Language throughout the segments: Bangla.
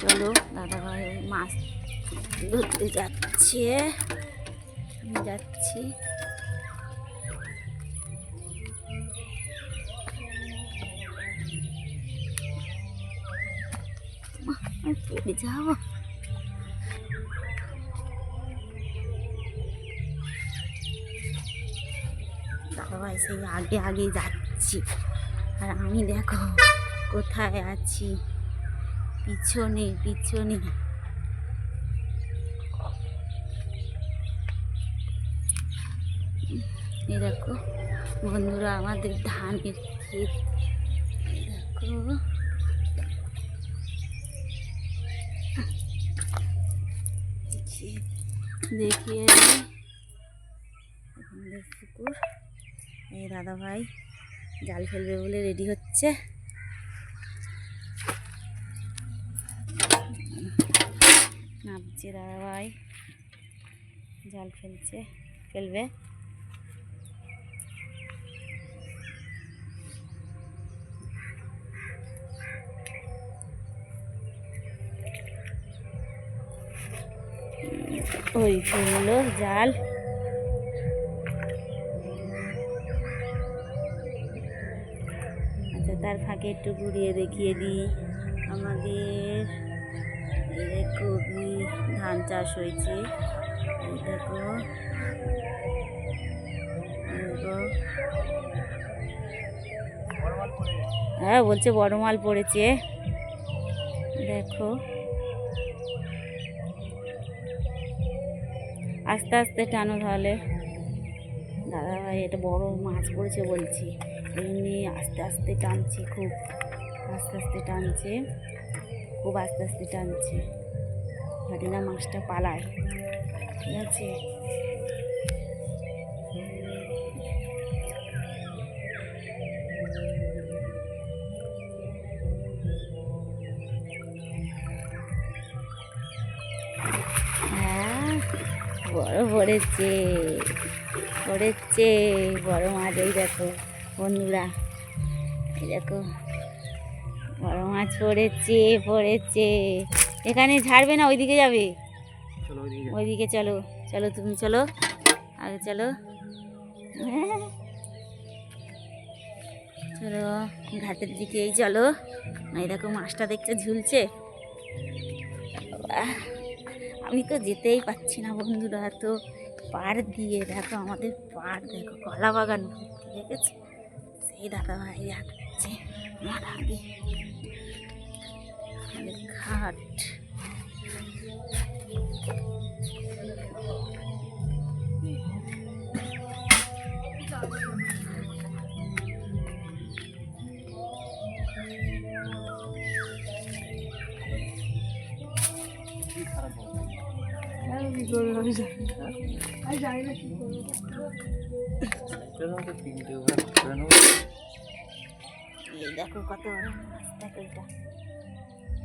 চলো দাদা ভাই মাছ ধরতে যাচ্ছে। আমি যাচ্ছি। পড়ে যাব দাদা ভাই সেই আগে আগে যাচ্ছি। আর আমি দেখো, কোথায় আছি? পিছনে পিছনে। দেখো, বন্ধুরা, আমাদের ধানের ক্ষেত। দেখো। দেখিয়ে পুকুর। এই দাদা ভাই জাল ফেলবে বলে রেডি হচ্ছে। নামছে দাদা ভাই। জাল ফেলছে, ফেলবে। ওই ফেলল জাল। আচ্ছা তার ফাঁকে একটু ঘুরিয়ে দেখিয়ে দিই। আমাদের কি ধান চাষ হয়েছে। দেখো। হ্যাঁ বলছে বড় মাল পড়েছে। দেখো। আস্তে আস্তে টানো তাহলে। দাদা ভাই, এটা বড় মাছ পড়েছে বলছি। এমনি আস্তে আস্তে টানছি খুব। আস্তে আস্তে টানছে। খুব আস্তে আস্তে টানছে। যাতে না মাছটা পালায়। ঠিক আছে? হ্যাঁ বড় পড়েছে পড়েছে। বড় মাছ, এই দেখো বন্ধুরা। এই দেখো বড় মাছ পড়েছে পড়েছে। এখানে ছাড়বে না? ওইদিকে যাবে? ওইদিকে চলো চলো তুমি চলো। আগে চলো। হ্যাঁ। চলো ঘাটের দিকেই চলো। এই দেখো মাছটা দেখতে ঝুলছে। আমি তো যেতেই পাচ্ছি না বন্ধুরা তো পাড় দিয়ে দেখো আমাদের পাড় দেখো কলা বাগান ভর্তি দেখেছ সেই দাদা ভাই যাচ্ছে। আমার আগে আমাদের ঘাট চলো তো তিনটে ওভার করে নেব। এই দেখো কত বড় মাছ দেখো এটা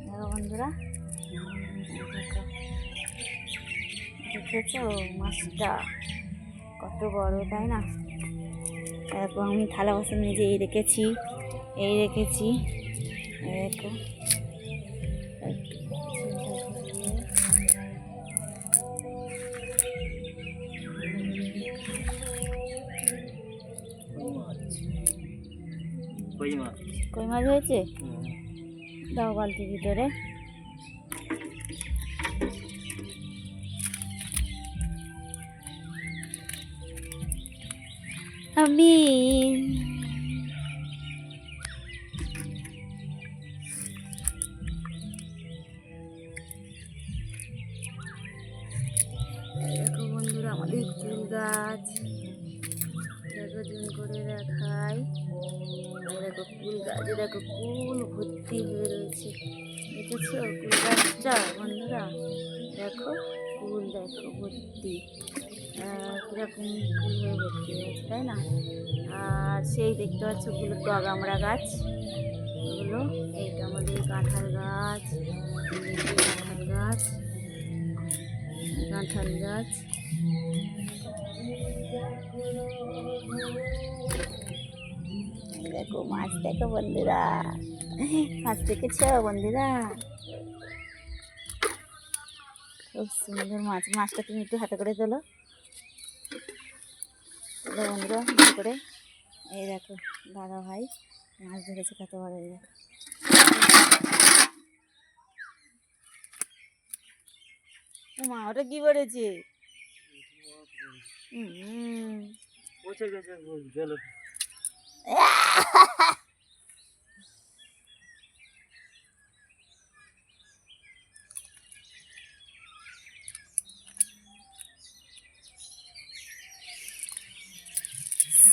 দেখো বন্ধুরা দেখেছ মাছটা কত বড় তাই না দেখো আমি থালা বাসন নিজে এই রেখেছি এই রেখেছি দেখো কই মাছ কই মাছ হয়েছে? দাও বালতির ভিতরে। আমি দেখো বন্ধুরা আমাদের ফুল গাছ। দেখো ফুল ভর্তি হয়ে রয়েছে। দেখেছ? ফুল গাছটা বন্ধুরা? দেখো, ফুল দেখো, ভর্তি। কীরকম ফুল হয়ে ভর্তি হয়েছে, তাই না? আর সেই দেখতে পাচ্ছ ওগুলো ডগামড়া গাছ। ওগুলো এইটা আমাদের কাঁঠাল গাছ কাঁঠাল গাছ কাঁঠাল গাছ। দেখো মাছ দেখো বন্ধুরা। মাছ দেখেছ বন্ধুরা? খুব সুন্দর মাছ। মাছটা তুমি একটু হাতে করে তোলো। বন্ধুরা হাতে করে। এই দেখো দাদা ভাই মাছ ধরেছে কত বড় এই দেখো। মা ওটা কি করেছে? হুম পচে গেছে জল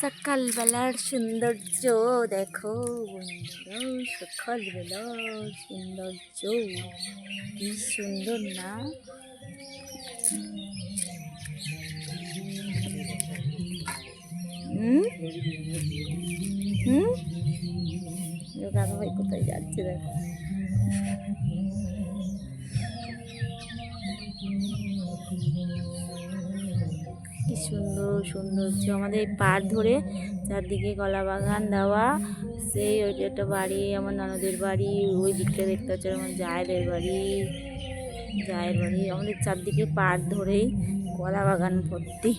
সকালবেলার সৌন্দর্য দেখো বন্ধুরা সকালবেলার সৌন্দর্য কি সুন্দর না হুম? দাদা ভাই কোথায় যাচ্ছে দেখো। কি সুন্দর সৌন্দর্য। আমাদের পাড় ধরে চারদিকে কলা বাগান দেওয়া। সেই ওই একটা বাড়ি, আমার ননদের বাড়ি, ওই দিকটা দেখতে হচ্ছে আমার জায়েদের বাড়ি। জায়ের বাড়ি, আমাদের চারদিকে পাড় ধরেই কলা বাগান ভর্তি।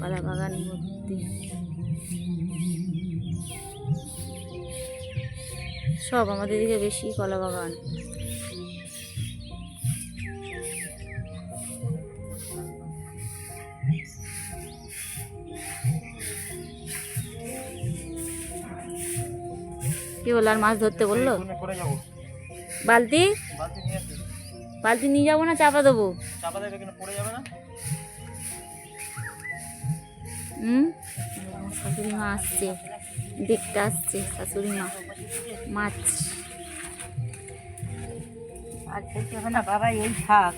কলা বাগান ভর্তি। সব আমাদের দিকে বেশি কলা বাগান। কি বলল আর মাছ ধরতে বলল? বালতি? বালতি নিয়ে যাব না চাপা দেবো? চাপা দেবে পড়ে যাবে না? হুম? শাশুড়ি মা আসছে দেখতে আসছে শাশুড়ি মা মাছ। আর খেতে হবে না বাবা এই থাক।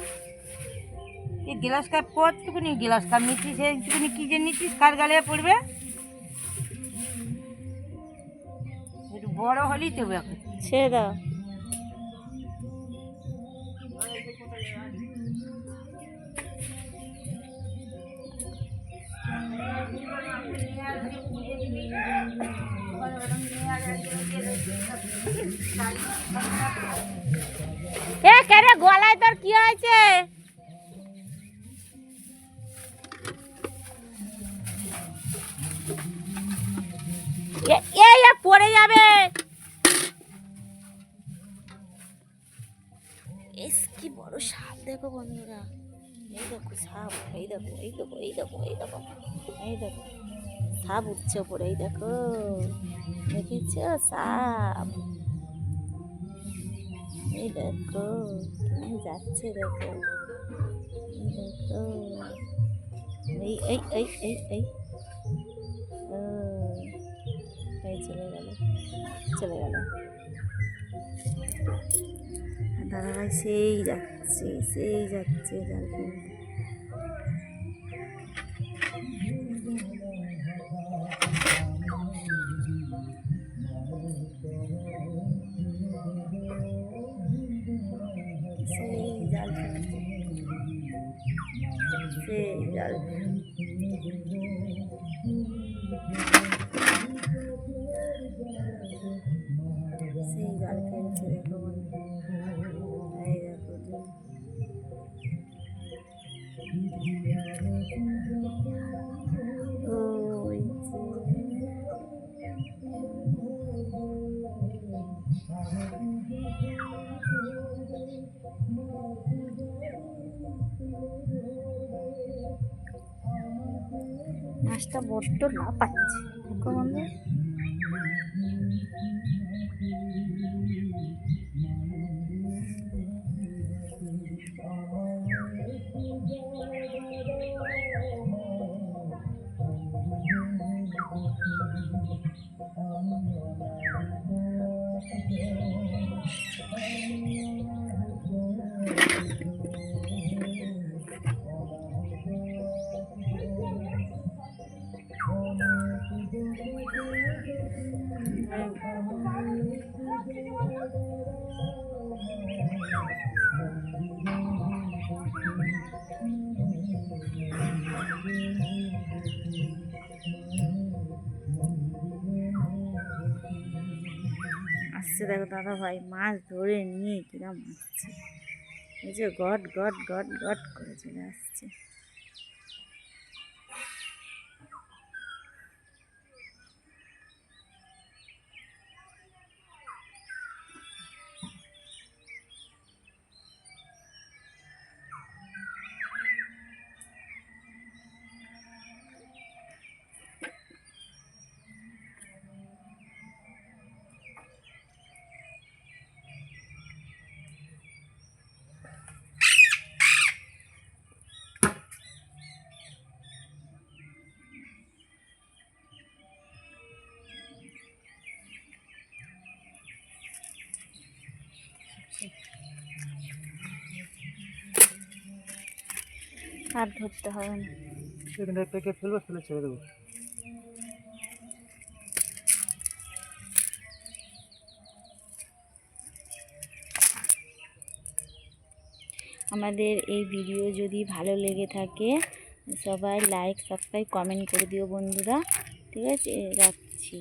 এই গ্লাস কাপ কতটুকুনি গ্লাস কাপ নিচ্ছিস এইটুকুনি কি যে নিচ্ছিস কার গালে পড়বে? একটু বড় হলেই তো ব্যাপার। ছেড়ে দাও। এ কেরে গলায় তোর কি হয়েছে? এ- পড়ে যাবে। এস, কি বড় সাপ, দেখো বন্ধুরা। এই দেখো সাপ এই দেখো এই দেখো এই দেখো এই দেখো এই দেখো। সাপ উঠছে ওপরে এই দেখো। দেখেছ সাপ। এই দেখো, কেমন যাচ্ছে দেখো। দেখো। এই এই এই এই এই। চলে গেল চলে গেল। দাদা ভাই সেই যাচ্ছে সেই যাচ্ছে সেই মাছটা বড্ড না পাচ্ছে আসছে দেখো দাদা ভাই, মাছ ধরে নিয়ে কিরম আসছে। এই যে গট গট গট গট করে চলে আসছে। আর ধরতে হবে না। ফেলব ফেলে ছেড়ে দেবো। আমাদের এই ভিডিও যদি ভালো লেগে থাকে সবাই লাইক সাবস্ক্রাইব কমেন্ট করে দিও বন্ধুরা। ঠিক আছে রাখছি।